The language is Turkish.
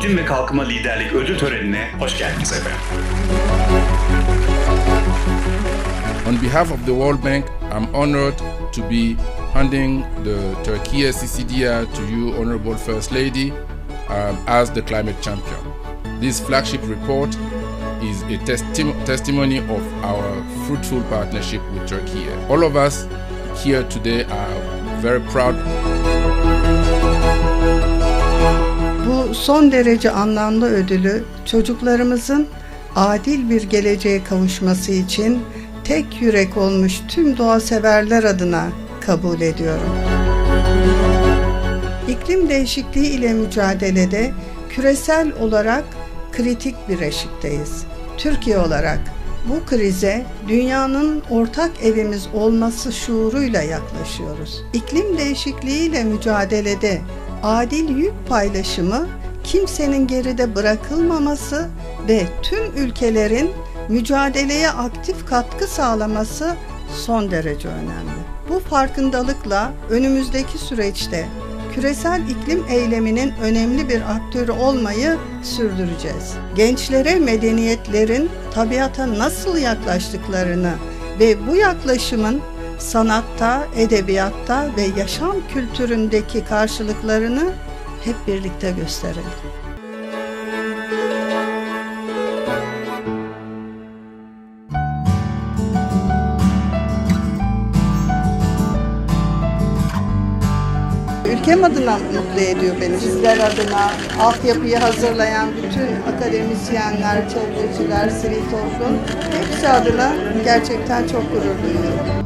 İklim ve Kalkınma Liderlik Ödül Töreni'ne hoş geldiniz efendim. On behalf of the World Bank, I'm honored to be handing the Turkey CCDR to you, Honorable First Lady, um, as the climate champion. This flagship report is a testi- testimony of our fruitful partnership with Turkey. All of us here today are very proud Son derece anlamlı ödülü çocuklarımızın adil bir geleceğe kavuşması için tek yürek olmuş tüm doğa severler adına kabul ediyorum. İklim değişikliği ile mücadelede küresel olarak kritik bir eşikteyiz. Türkiye olarak bu krize dünyanın ortak evimiz olması şuuruyla yaklaşıyoruz. İklim değişikliği ile mücadelede adil yük paylaşımı, kimsenin geride bırakılmaması ve tüm ülkelerin mücadeleye aktif katkı sağlaması son derece önemli. Bu farkındalıkla önümüzdeki süreçte küresel iklim eyleminin önemli bir aktörü olmayı sürdüreceğiz. Gençlere medeniyetlerin tabiata nasıl yaklaştıklarını ve bu yaklaşımın sanatta, edebiyatta ve yaşam kültüründeki karşılıklarını hep birlikte gösterelim. Ülkem adına mutlu ediyor beni. Sizler adına, altyapıyı hazırlayan bütün akademisyenler, çevreciler, sivil toplum hepsi adına gerçekten çok gurur duyuyorum.